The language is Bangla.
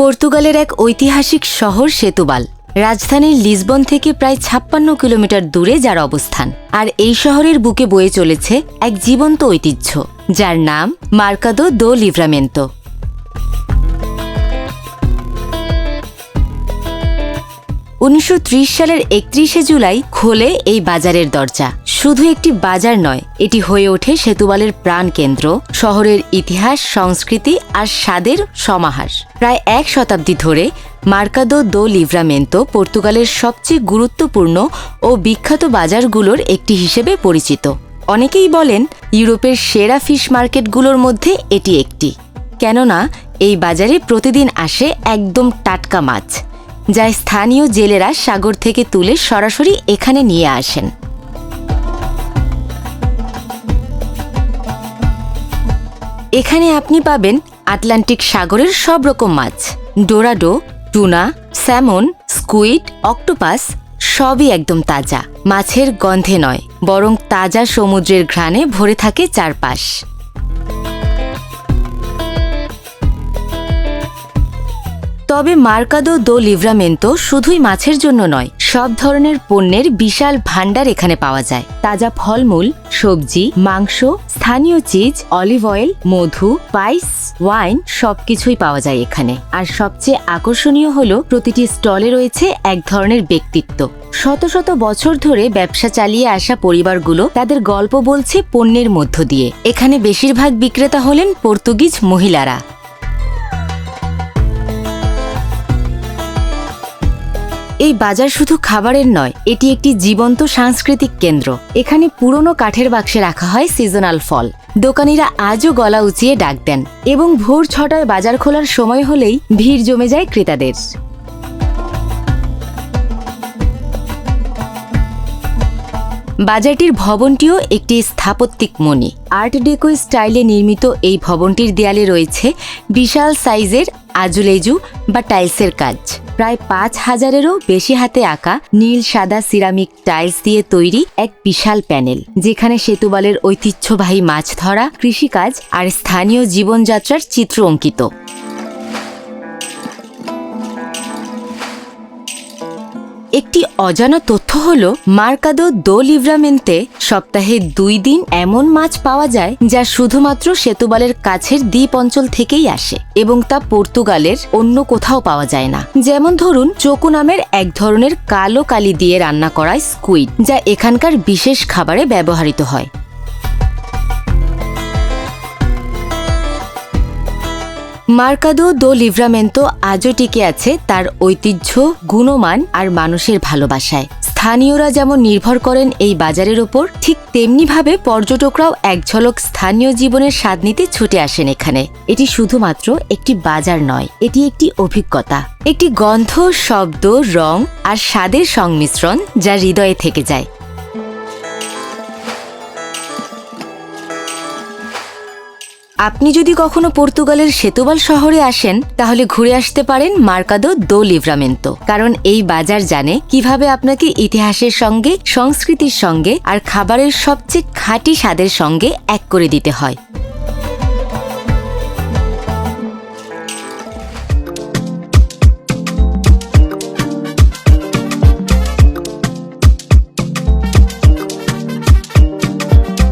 পর্তুগালের এক ঐতিহাসিক শহর সেতুবাল। রাজধানীর লিসবন থেকে প্রায় ছাপ্পান্ন কিলোমিটার দূরে যার অবস্থান। আর এই শহরের বুকে বয়ে চলেছে এক জীবন্ত ঐতিহ্য, যার নাম মার্কাদো দো লিভরামেন্তো। উনিশশো ত্রিশ সালের একত্রিশে জুলাই খোলে এই বাজারের দরজা। শুধু একটি বাজার নয়, এটি হয়ে ওঠে সেতুবালের প্রাণকেন্দ্র, শহরের ইতিহাস, সংস্কৃতি আর স্বাদের সমাহার। প্রায় এক শতাব্দী ধরে মার্কাদো দো লিভরামেন্তো পর্তুগালের সবচেয়ে গুরুত্বপূর্ণ ও বিখ্যাত বাজারগুলোর একটি হিসেবে পরিচিত। অনেকেই বলেন, ইউরোপের সেরা ফিশ মার্কেটগুলোর মধ্যে এটি একটি। কেননা, এই বাজারে প্রতিদিন আসে একদম টাটকা মাছ। যা স্থানীয় জেলেরা সাগর থেকে তুলে সরাসরি এখানে নিয়ে আসেন। এখানে আপনি পাবেন আটলান্টিক সাগরের সব রকম মাছ। Dorado, tuna, salmon, squid, octopus, সবই একদম তাজা। মাছের গন্ধে নয়, বরং তাজা সমুদ্রের ঘ্রাণে ভরে থাকে চারপাশ। তবে মার্কাদো দো লিভরামেন্তো শুধুই মাছের জন্য নয়, সব ধরনের পণ্যের বিশাল ভাণ্ডার এখানে পাওয়া যায়। তাজা ফলমূল, সবজি, মাংস, স্থানীয় চিজ, অলিভ অয়েল, মধু, পাইস, ওয়াইন সবকিছুই পাওয়া যায় এখানে। আর সবচেয়ে আকর্ষণীয় হলো প্রতিটি স্টলে রয়েছে এক ধরনের ব্যক্তিত্ব। শত শত বছর ধরে ব্যবসা চালিয়ে আসা পরিবারগুলো তাদের গল্প বলছে পণ্যের মধ্য দিয়ে। এখানে বেশিরভাগ বিক্রেতা হলেন পর্তুগিজ মহিলারা। এই বাজার শুধু খাবারের নয়, এটি একটি জীবন্ত সাংস্কৃতিক কেন্দ্র। এখানে পুরনো কাঠের বাক্সে রাখা হয় সিজনাল ফল। দোকানিরা আজও গলা উঁচিয়ে ডাক দেন এবং ভোর ছটায় বাজার খোলার সময় হলেই ভিড় জমে যায় ক্রেতাদের। বাজারটির ভবনটিও একটি স্থাপত্যিক মণি। আর্ট ডেকো স্টাইলে নির্মিত এই ভবনটির দেয়ালে রয়েছে বিশাল সাইজের আজুলেজু বা টাইলসের কাজ। প্রায় পাঁচ হাজারেরও বেশি হাতে আঁকা নীল, সাদা, সিরামিক টাইলস দিয়ে তৈরি এক বিশাল প্যানেল, যেখানে সেতুবালের ঐতিহ্যবাহী মাছ ধরা, কৃষিকাজ আর স্থানীয় জীবনযাত্রার চিত্র অঙ্কিত। একটি অজানা তথ্য হল, মার্কাদো দো লিভরামেন্তে সপ্তাহে দুই দিন এমন মাছ পাওয়া যায় যা শুধুমাত্র সেতুবালের কাছের দ্বীপ অঞ্চল থেকেই আসে এবং তা পর্তুগালের অন্য কোথাও পাওয়া যায় না। যেমন ধরুন, চকু নামের এক ধরনের কালো কালি দিয়ে রান্না করা স্কুইড, যা এখানকার বিশেষ খাবারে ব্যবহৃত হয়। মার্কাদো দো লিভরামেন্তো আজও টিকে আছে তার ঐতিহ্য, গুণমান আর মানুষের ভালোবাসায়। স্থানীয়রা যেমন নির্ভর করেন এই বাজারের ওপর, ঠিক তেমনিভাবে পর্যটকরাও এক ঝলক স্থানীয় জীবনের স্বাদ নিতে ছুটে আসেন এখানে। এটি শুধুমাত্র একটি বাজার নয়, এটি একটি অভিজ্ঞতা। একটি গন্ধ, শব্দ, রং আর স্বাদের সংমিশ্রণ যা হৃদয়ে থেকে যায়। আপনি যদি কখনো পর্তুগালের সেতুবাল শহরে আসেন, তাহলে ঘুরে আসতে পারেন মার্কাদো দো লিভরামেন্তো কারণ এই বাজার জানে কীভাবে আপনাকে ইতিহাসের সঙ্গে, সংস্কৃতির সঙ্গে আর খাবারের সবচেয়ে খাঁটি স্বাদের সঙ্গে এক করে দিতে হয়।